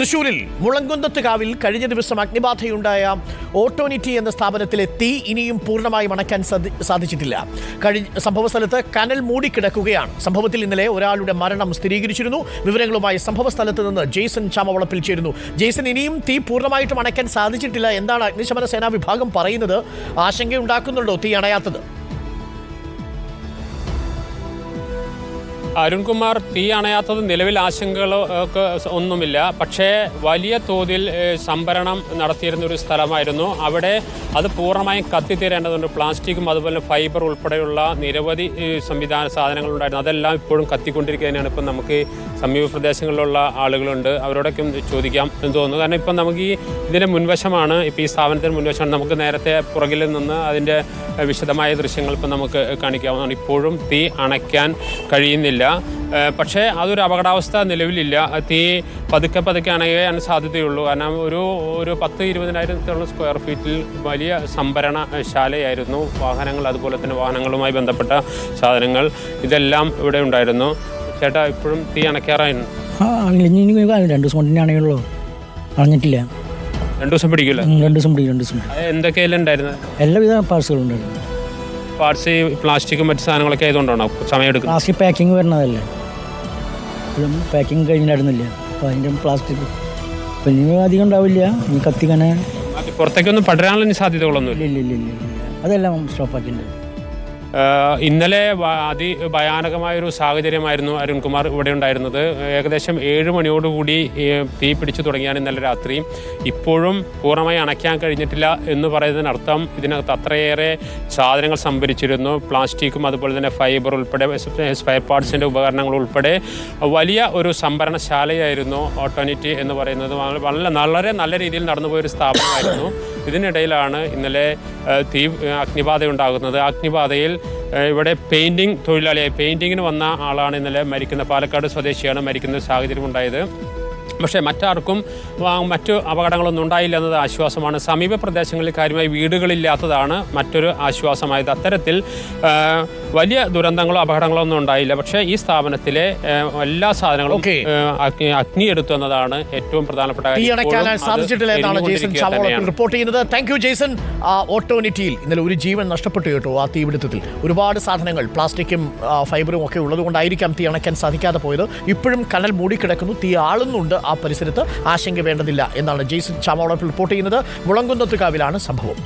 തൃശൂരിൽ മുളങ്കുന്നത്ത് കാവിൽ കഴിഞ്ഞ ദിവസം അഗ്നിബാധയുണ്ടായ ഓട്ടോനിറ്റി എന്ന സ്ഥാപനത്തിലെ തീ ഇനിയും പൂർണമായും അണയ്ക്കാൻ സാധിച്ചിട്ടില്ല. കഴിഞ്ഞ സംഭവ സ്ഥലത്ത് കനൽ മൂടിക്കിടക്കുകയാണ്. സംഭവത്തിൽ ഇന്നലെ ഒരാളുടെ മരണം സ്ഥിരീകരിച്ചിരുന്നു. വിവരങ്ങളുമായി സംഭവ സ്ഥലത്ത് നിന്ന് ജെയ്സൺ ചാമവളപ്പിൽ ചേരുന്നു. ജെയ്സൺ ഇനിയും തീ പൂർണമായിട്ടും അണയ്ക്കാൻ സാധിച്ചിട്ടില്ല. എന്താണ് അഗ്നിശമന സേനാ വിഭാഗം പറയുന്നത്? ആശങ്കയുണ്ടാക്കുന്നുണ്ടോ? തീ അണയാത്തത്? അരുൺകുമാർ തീ അണയാത്തത് നിലവിൽ ആശങ്കകളോ ഒന്നുമില്ല. പക്ഷേ വലിയ തോതിൽ സംഭരണം നടത്തിയിരുന്ന ഒരു സ്ഥലമായിരുന്നു. അവിടെ അത് പൂർണമായും കത്തിത്തീരേണ്ടതുണ്ട്. പ്ലാസ്റ്റിക്കും അതുപോലെ ഫൈബർ ഉൾപ്പെടെയുള്ള നിരവധി സംവിധാന സാധനങ്ങളുണ്ടായിരുന്നു അതെല്ലാം ഇപ്പോഴും കത്തിക്കൊണ്ടിരിക്കുകയാണ് ഇപ്പം നമുക്ക് സമീപ പ്രദേശങ്ങളിലുള്ള ആളുകളുണ്ട്. അവരോടൊക്കെ ചോദിക്കാം എന്ന് തോന്നുന്നു. കാരണം ഇപ്പം നമുക്ക് ഈ ഇതിന്റെ മുൻവശമാണ്. ഇപ്പോൾ ഈ സ്ഥാപനത്തിന് മുൻവശമാണ്. നമുക്ക് നേരത്തെ പുറകിൽ നിന്ന് അതിന്റെ വിശദമായ ദൃശ്യങ്ങൾ ഇപ്പം നമുക്ക് കാണിക്കാവുന്നതാണ്. ഇപ്പോഴും തീ അണയ്ക്കാൻ കഴിയുന്നില്ല. പക്ഷേ അതൊരു അപകടാവസ്ഥ നിലവിലില്ല. തീ പതുക്കെ പതുക്കെ അണയാൻ സാധ്യതയുള്ളൂ. കാരണം ഒരു ഒരു പത്ത് ഇരുപതിനായിരത്തോളം സ്ക്വയർ ഫീറ്റിൽ വലിയ സംഭരണ ശാലയായിരുന്നു വാഹനങ്ങൾ അതുപോലെ തന്നെ വാഹനങ്ങളുമായി ബന്ധപ്പെട്ട സാധനങ്ങൾ ഇതെല്ലാം ഇവിടെ ഉണ്ടായിരുന്നു. ചേട്ടാ ഇപ്പോഴും തീ അണയ്ക്കാറായിരുന്നു? രണ്ട് ദിവസം കൊണ്ട് അറിഞ്ഞിട്ടില്ല രണ്ട് ദിവസം പിടിക്കില്ല? രണ്ട് ദിവസം പിടിക്കും രണ്ട് ദിവസം. എന്തൊക്കെയല്ലേ ഉണ്ടായിരുന്നത് എല്ലാവിധ പാർസലും പാർട്സ് പ്ലാസ്റ്റിക്കും മറ്റു സാധനങ്ങളൊക്കെ ആയതുകൊണ്ടാണോ സമയമെടുക്കുന്നത് പ്ലാസ്റ്റിക് പാക്കിംഗ് വരുന്നതല്ലേ? ഇപ്പോഴും പാക്കിംഗ് കഴിഞ്ഞിട്ടായിരുന്നില്ല അപ്പോൾ അതിന്റെ പ്ലാസ്റ്റിക് പിന്നെ അധികം ഉണ്ടാവില്ല. ഇനി കത്തിക്കാനെ പുറത്തേക്കൊന്നും പടരാനുള്ള സാധ്യതകളൊന്നും ഇല്ല ഇല്ല ഇല്ല ഇല്ല അതെല്ലാം സ്റ്റോപ്പാക്കിയിട്ടുണ്ട് ഇന്നലെ അതിഭയാനകമായൊരു സാഹചര്യമായിരുന്നു അരുൺകുമാർ ഇവിടെ ഉണ്ടായിരുന്നത്. ഏകദേശം ഏഴ് മണിയോടുകൂടി തീ പിടിച്ചു തുടങ്ങിയാണ് ഇന്നലെ രാത്രി. ഇപ്പോഴും പൂർണമായി അണയ്ക്കാൻ കഴിഞ്ഞിട്ടില്ല എന്ന് പറയുന്നതിനർത്ഥം ഇതിനകത്ത് അത്രയേറെ സാധനങ്ങൾ സംഭരിച്ചിരുന്നു. പ്ലാസ്റ്റിക്കും അതുപോലെ തന്നെ ഫൈബർ ഉൾപ്പെടെ സ്പെയർ പാർട്സിന്റെ ഉപകരണങ്ങൾ ഉൾപ്പെടെ വലിയ ഒരു സംഭരണശാലയായിരുന്നു ഓട്ടോണിറ്റി എന്ന് പറയുന്നത്. വളരെ വളരെ നല്ല രീതിയിൽ നടന്നുപോയൊരു സ്ഥാപനമായിരുന്നു. ഇതിനിടയിലാണ് ഇന്നലെ തീ അഗ്നിബാധ ഉണ്ടാകുന്നത്. അഗ്നിബാധയിൽ ഇവിടെ പെയിന്റിങ് തൊഴിലാളിയായി പെയിന്റിങ്ങിന് വന്ന ആളാണ് ഇന്നലെ മരിക്കുന്ന പാലക്കാട് സ്വദേശിയാണ് മരിക്കുന്ന സാഹചര്യം ഉണ്ടായത് പക്ഷേ മറ്റാർക്കും മറ്റു അപകടങ്ങളൊന്നും ഉണ്ടായില്ല എന്നത് ആശ്വാസമാണ്. സമീപ പ്രദേശങ്ങളിൽ കാര്യമായി വീടുകളില്ലാത്തതാണ് മറ്റൊരു ആശ്വാസമായത്. അത്തരത്തിൽ വലിയ ദുരന്തങ്ങളോ അപകടങ്ങളോ ഒന്നും ഉണ്ടായില്ല. പക്ഷേ ഈ സ്ഥാപനത്തിലെ എല്ലാ സാധനങ്ങളും അഗ്നി എടുത്തു എന്നതാണ് ഏറ്റവും പ്രധാനപ്പെട്ട കാര്യം. റിപ്പോർട്ട് ചെയ്യുന്നത്. താങ്ക് യു ജെയ്സൺ ഓട്ടോനിറ്റിയിൽ ഇന്നലെ ഒരു ജീവൻ നഷ്ടപ്പെട്ടു കേട്ടോ ആ തീപിടുത്തത്തിൽ ഒരുപാട് സാധനങ്ങൾ പ്ലാസ്റ്റിക്കും ഫൈബറും ഒക്കെ ഉള്ളതുകൊണ്ടായിരിക്കാം തീ അണയ്ക്കാൻ സാധിക്കാതെ പോയത്. ഇപ്പോഴും കനൽ മൂടിക്കിടക്കുന്നു തീ ആളുന്നുണ്ട്. ആ പരിസരത്ത് ആശങ്ക വേണ്ടതില്ല എന്നാണ് ജെയ്സൺ ചാമോളപ്പ് റിപ്പോർട്ട് ചെയ്യുന്നത്. മുളങ്കുന്നത്തുകാവിലാണ് സംഭവം.